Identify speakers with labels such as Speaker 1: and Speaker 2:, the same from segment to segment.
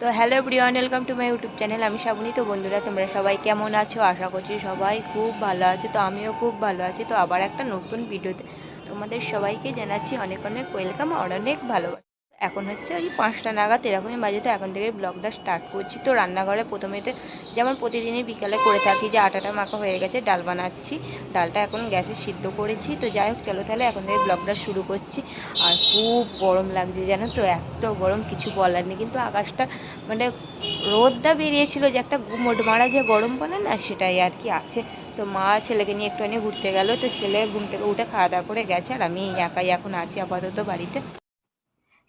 Speaker 1: তো hello Brian welcome to my YouTube channel. আমি শ্রাবণী তো বন্ধুরা, তোমরা সবাই কেমন আছো? আশা করছি সবাই খুব ভালো আছে। তো আমিও খুব ভালো আছি। তো আবার একটা নতুন ভিডিওতে তোমাদের সবাইকে জানাচ্ছি অনেক অনেক ওয়েলকাম আর অনেক ভালোবাসা। এখন হচ্ছে ওই পাঁচটা নাগাদ এরকমই বাজে তো এখন থেকে ব্লগটা স্টার্ট করছি। তো রান্নাঘরে প্রথমেতে যেমন প্রতিদিনই বিকালে করে থাকি যে আটাটা মাখা হয়ে গেছে, ডাল বানাচ্ছি। ডালটা এখন গ্যাসে সিদ্ধ করেছি। তো যাই হোক, চলো তাহলে এখন থেকে ব্লগটা শুরু করছি। আর খুব গরম লাগছে জানো তো, এত গরম, কিছু বলার নেই। কিন্তু আকাশটা মানে রোদটা বেরিয়েছিল যে একটা গুমোট মারা যে গরম বলে না, সেটাই আর কি আছে। তো মা ছেলেকে নিয়ে একটুখানি ঘুরতে গেল। তো ছেলে ঘুম থেকে উঠে খাওয়া দাওয়া করে গেছে আর আমি একাই এখন আছি আপাতত বাড়িতে।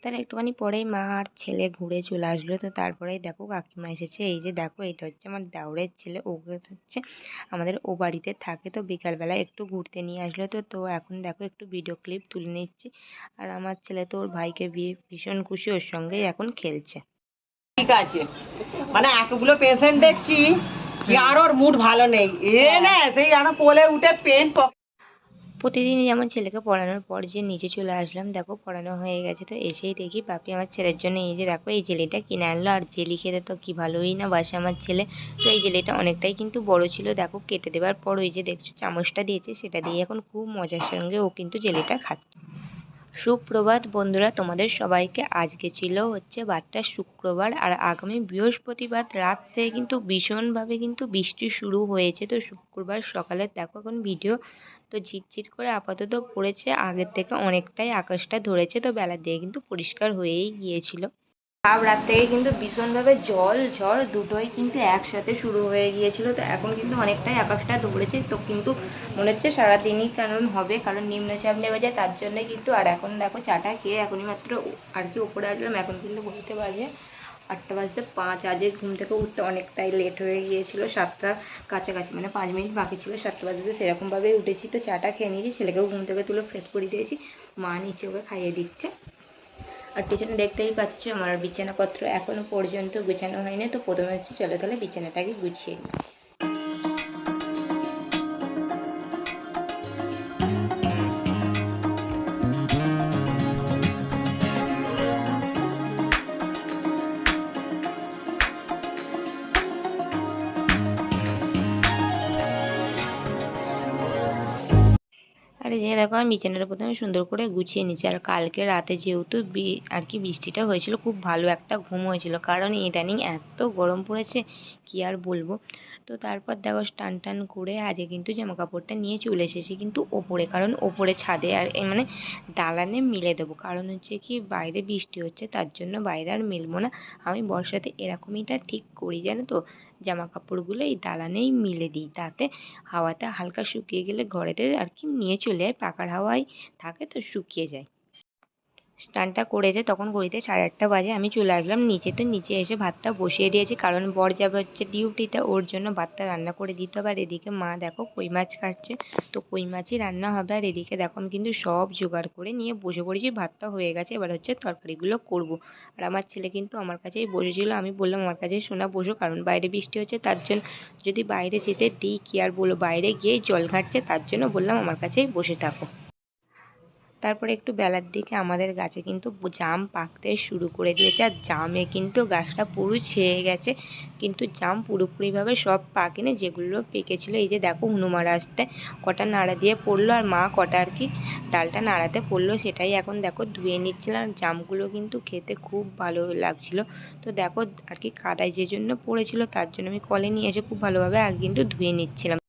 Speaker 1: তাহলে একটুখানি পরেই মা আর ছেলে ঘুরে চলে আসলো। তো তারপরেই দেখো কাকিমা এসেছে। এই যে দেখো, এটা হচ্ছে আমার দাউরের ছেলে। ওকে হচ্ছে আমাদের ও বাড়িতে থাকে। তো বিকালবেলা একটু ঘুরতে নিয়ে আসলো। তো তো এখন দেখো একটু ভিডিও ক্লিপ তুলে নিচ্ছি। আর আমার ছেলে তো ওর ভাইকে বিয়ে ভীষণ খুশি ওর সঙ্গেই এখন খেলছে।
Speaker 2: ঠিক আছে। মানে এতগুলো পেশেন্ট দেখছি আর ওর মুড ভালো নেই। এ না, সেই যেন কোলে উঠে পেন
Speaker 1: প্রতিদিনই যেমন ছেলেকে পড়ানোর পর যে নিচে চলে আসলাম, দেখো পড়ানো হয়ে গেছে। তো এসেই দেখি পাপি আমার ছেলের জন্য এই যে দেখো, এই জেলিটা কিনে আনলো। আর জেলি খেতে তো কি ভালোই না বাসে আমার ছেলে। তো এই জেলিটা অনেকটাই কিন্তু বড় ছিল। দেখো কেটে দেওয়ার পর ওই যে দেখছ চামচটা দিয়েছে, সেটা দিয়ে এখন খুব মজার সঙ্গে ও কিন্তু জেলিটা খাচ্ছে। সুপ্রভাত বন্ধুরা, তোমাদের সবাইকে আজকে ছিল হচ্ছে বারটা শুক্রবার আর আগামী বৃহস্পতিবার রাত থেকে কিন্তু ভীষণভাবে কিন্তু বৃষ্টি শুরু হয়েছে। তো শুক্রবার সকালে দেখো এখন ভিডিও তো ঝিরঝির করে আপাতত পড়েছে, আগের থেকে অনেকটাই আকাশটা ধরেছে, তো বেলার দিকে কিন্তু পরিষ্কার হয়েই গিয়েছিল। সব রাত থেকে কিন্তু ভীষণভাবে জল, ঝড় দুটোই কিন্তু একসাথে শুরু হয়ে গিয়েছিল। তো এখন কিন্তু অনেকটাই আকাশটা ধরেছে। তো কিন্তু মনে হচ্ছে সারাদিনই কারণ হবে, কারণ নিম্নচাপ নেমে যায়, তার জন্য কিন্তু আর এখন দেখো চাটা খেয়ে এখনই মাত্র আর কি উপরে আসলাম। এখন কিন্তু বলতে বাজে আটটা বাজতে পাঁচ। আজকে ঘুম থেকে উঠতে অনেকটাই লেট হয়ে গিয়েছিল, সাতটা কাছাকাছি মানে পাঁচ মিনিট বাকি ছিল, সাতটা বাজতে সেরকমভাবেই উঠেছি। তো চাটা খেয়ে নিয়েছি, ছেলেকেও ঘুম থেকে তুলে ফ্রেশ করে দিয়েছি। মা নিচে ওকে খাইয়ে দিচ্ছে। আর পিছনে দেখতেই পাচ্ছ আমার বিছানাপত্র এখনও পর্যন্ত গুছানো হয়নি, তো প্রথমে হচ্ছে চলে গেলে বিছানাটাকে গুছিয়ে নিই। দেখো, আমি বিছানাটা প্রথমে সুন্দর করে গুছিয়ে নিচ্ছি। আর কালকে রাতে যেহেতু আর কি বৃষ্টিটা হয়েছিল, খুব ভালো একটা ঘুম হয়েছিল। কারণ ইদানিং এত গরম পড়েছে, কি আর বলব? তো তারপর দেখো টান টান করে আজকে কিন্তু জামা কাপড়টা নিয়ে চলে এসেছি কিন্তু ওপরে। কারণ ওপরে ছাদে আর মানে দালানে মিলে দেবো। কারণ হচ্ছে কি, বাইরে বৃষ্টি হচ্ছে, তার জন্য বাইরে আর মিলবো না। আমি বর্ষাতে এরকমইটা ঠিক করি, জানো তো? জামা কাপড়গুলো এই দালানেই মিলে দিই। তাতে হাওয়াতে হালকা শুকিয়ে গেলে ঘরেতে আর কি নিয়ে চলে যায় পাকার হাওয়ায় থাকে তো শুকিয়ে যায়। স্নানটা করেছে, তখন ঘড়িতে সাড়ে আটটা বাজে, আমি চলে আসলাম নিচে। তো নিচে এসে ভাতটা বসিয়ে দিয়েছি, কারণ বর যাবে হচ্ছে ডিউটিতে, ওর জন্য ভাতটা রান্না করে দিতে হবে। আর এদিকে মা দেখো কই মাছ কাটছে। তো কই মাছই রান্না হবে, আর এদিকে দেখো আমি কিন্তু সব জোগাড় করে নিয়ে বসে পড়েছি, ভাতটা হয়ে গেছে, এবার হচ্ছে তরকারিগুলো করব। আর আমার ছেলে কিন্তু আমার কাছেই বসেছিল, আমি বললাম আমার কাছেই শোনা, বসো, কারণ বাইরে বৃষ্টি হচ্ছে, তার জন্য যদি বাইরে যেতে দিই কি আর বলো বাইরে গিয়ে জল ঘাটছে, তার জন্য বললাম আমার কাছেই বসে থাকো। তারপরে একটু বেলার দিকে আমাদের গাছে কিন্তু জাম পাকতে শুরু করে দিয়েছে, আর জামে কিন্তু গাছটা পুরো ছেয়ে গেছে। কিন্তু জাম পুরোপুরিভাবে সব পাকেনি, যেগুলো পেকেছিল। এই যে দেখো, হনুমান আসতে কটা নাড়া দিয়ে পড়ল, আর মা কটা আর কি ডালটা নাড়াতে পড়ল, সেটাই এখন দেখো ধুয়ে নিচ্ছিলাম আর জামগুলো কিন্তু খেতে খুব ভালো লাগছিল। তো দেখো আর কি কাদায় যে জন্য পড়েছিল, তার জন্য আমি কলে নিয়ে এসে খুব ভালোভাবে আগে কিন্তু ধুয়ে নিচ্ছিলাম।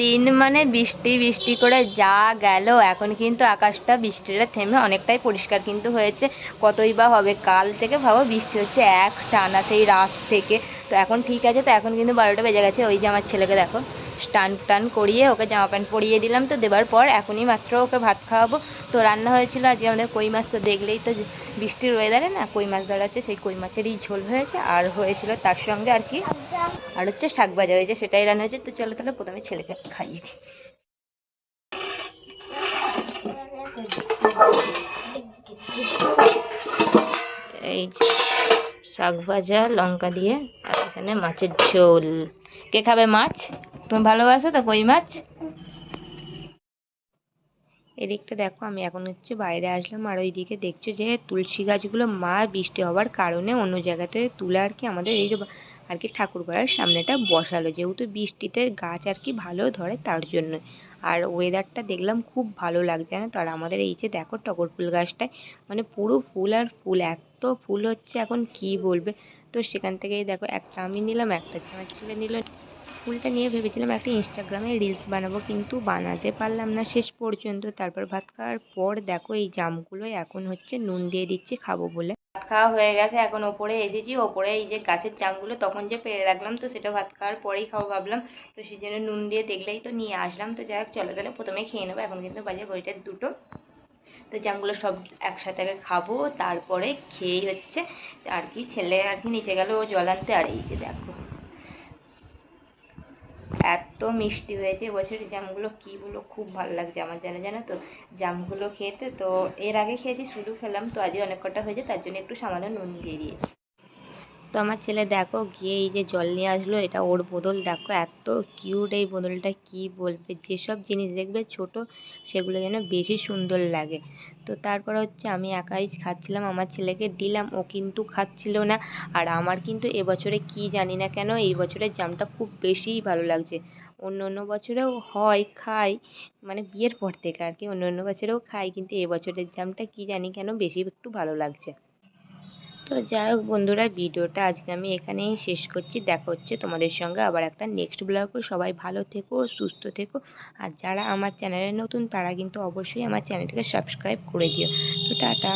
Speaker 1: দিন মানে বৃষ্টি বৃষ্টি করে যা গেল, এখন কিন্তু আকাশটা বৃষ্টিটা থেমে অনেকটাই পরিষ্কার কিন্তু হয়েছে। কতই বা হবে, কাল থেকে ভাবো বৃষ্টি হচ্ছে এক টানা সেই রাত থেকে। তো এখন ঠিক আছে, তো এখন কিন্তু বারোটা বেজে গেছে। ওই যে আমার ছেলেকে দেখো স্টান টান করিয়ে ওকে জামা প্যান্ট পরিয়ে দিলাম তো, দেবার পর এখনই মাত্র ওকে ভাত খাওয়াবো। তো রান্না হয়েছিল আজকে আমাদের কই মাছ তো দেখলেই তো বৃষ্টির ওয়েদারে না কই মাছ ধরাচ্ছে, সেই কই মাছেরই ঝোল হয়েছে। আর হয়েছিল তার সঙ্গে আর কি আর হচ্ছে শাক ভাজা হয়েছে, সেটাই রান্না হয়েছে। তো চলো তাহলে প্রথমে ছেলেকে খাইয়ে দিই। এই শাক ভাজা, লঙ্কা দিয়ে, আর এখানে মাছের ঝোল। কে খাবে মাছ? তুমি ভালোবাসো তো কই মাছ? এদিকটা দেখো, আমি এখন হচ্ছে বাইরে আসলাম আর ওইদিকে দেখছ যে তুলসী গাছগুলো মা বৃষ্টি হওয়ার কারণে অন্য জায়গাতে তুলে আর কি আমাদের এই যে আর কি ঠাকুর ঘরের সামনেটা বসালো। যেহেতু বৃষ্টিতে গাছ আর কি ভালো ধরে তার জন্য। আর ওয়েদারটা দেখলাম খুব ভালো লাগছে জানো তো। আর আমাদের এই যে দেখো টগর ফুল গাছটায় মানে পুরো ফুল আর ফুল, এত ফুল হচ্ছে এখন কি বলবে? তো সেখান থেকেই দেখো একটা আমি নিলাম, একটা আমার ছেলে নিল। ফুলটা নিয়ে ভেবেছিলাম একটা ইনস্টাগ্রামে রিলস বানাবো, কিন্তু বানাতে পারলাম না। শেষ পর্যন্ত তারপর ভাত খাওয়ার পর দেখো এই জামগুলো এখন হচ্ছে নুন দিয়ে দিচ্ছি, খাব বলে। ভাত খাওয়া হয়ে গেছে, এখন ওপরে এসেছি। ওপরে এই যে গাছের জামগুলো তখন যে পেরে রাখলাম, তো সেটা ভাত খাওয়ার পরেই খাব ভাবলাম। তো সেই জন্য নুন দিয়ে দেখলেই তো নিয়ে আসলাম। তো যাই হোক, চলো তাহলে প্রথমে খেয়ে নেব। এখন কিন্তু বাজে বইটার দুটো। তো জামগুলো সব একসাথে খাব, তারপরে খেয়েই হচ্ছে আর কি ছেলে আর কি নিচে গেল জল আনতে। আর এই যে দেখো। মিষ্টি হয়েছে এবছরের জামগুলো কি বলো খুব ভালো লাগছে আমার জানা, জানো তো? জামগুলো খেতে, তো এর আগে খেয়েছি, শুধু খেলাম, তো আজকে অনেক কটা হয়েছে, তার জন্য একটু সামান্য নুন দিয়ে দিয়েছি। তো আমার ছেলে দেখো, গিয়ে এই যে জল নিয়ে আসলো, এটা ওর বোতল, দেখো এত কিউট এই বোতলটা, কি বলবে? যেসব জিনিস দেখবে ছোট, সেগুলো যেন বেশি সুন্দর লাগে। তো তারপর হচ্ছে আমি একাই খাচ্ছিলাম, আমার ছেলেকে দিলাম, ও কিন্তু খাচ্ছিল না, আর আমার কিন্তু এবছরে কি জানি না কেন, এই বছরের জামটা খুব বেশিই ভালো লাগছে। অন্য অন্য বছরেও হয়, খাই। মানে বিয়ের পর থেকে আর কি অন্য অন্য বছরেও খাই, কিন্তু এবছরের জামটা কি জানি কেন বেশি একটু ভালো লাগছে। তো যাই হোক বন্ধুরা, ভিডিওটা আজকে আমি এখানেই শেষ করছি। দেখা হচ্ছে তোমাদের সঙ্গে আবার একটা নেক্সট ব্লগে সবাই ভালো থেকো, সুস্থ থেকো। আর যারা আমার চ্যানেলে নতুন, তারা কিন্তু অবশ্যই আমার চ্যানেলটাকে সাবস্ক্রাইব করে দিও। তো টাটা।